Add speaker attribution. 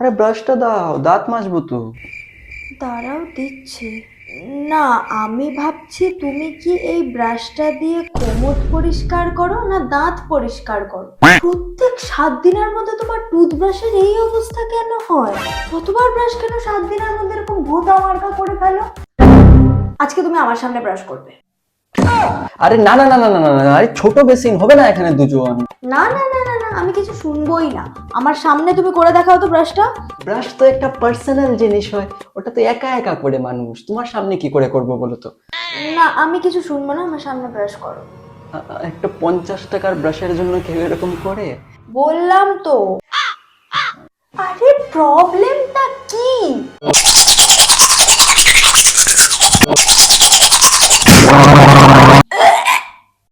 Speaker 1: আরে ব্রাশটা দাও দাঁত মাজবো তো
Speaker 2: দাঁড়াও দিচ্ছি না আমি ভাবছি তুমি কি এই ব্রাশটা দিয়ে কোমর পরিষ্কার করো না দাঁত পরিষ্কার করো প্রত্যেক সাত দিনের মধ্যে তোমার টুথব্রাশের এই অবস্থা কেন হয় কতবার ব্রাশ কেন সাত দিনের মধ্যে এরকম ভূতা মার্কা করে ফেলো আজকে তুমি আমার সামনে ব্রাশ করবে
Speaker 1: আরে না না না না না না আরে ছোট বেসিন হবে না এখানে দুজন
Speaker 2: না না না না আমি কিছু শুনবোই না। আমার সামনে তুমি করে দেখাও তো ব্রাশটা
Speaker 1: ব্রাশ তো একটা পার্সোনাল জিনিস হয় ওটা তো একা একা করে মানুষ। তোমার সামনে কি করে করব বলো তো?
Speaker 2: না আমি কিছু শুনব না আমার সামনে ব্রাশ করো।
Speaker 1: একটা পঞ্চাশ টাকার ব্রাশের জন্য কেউ এরকম করে?
Speaker 2: বললাম তো। আরে প্রবলেমটা কি?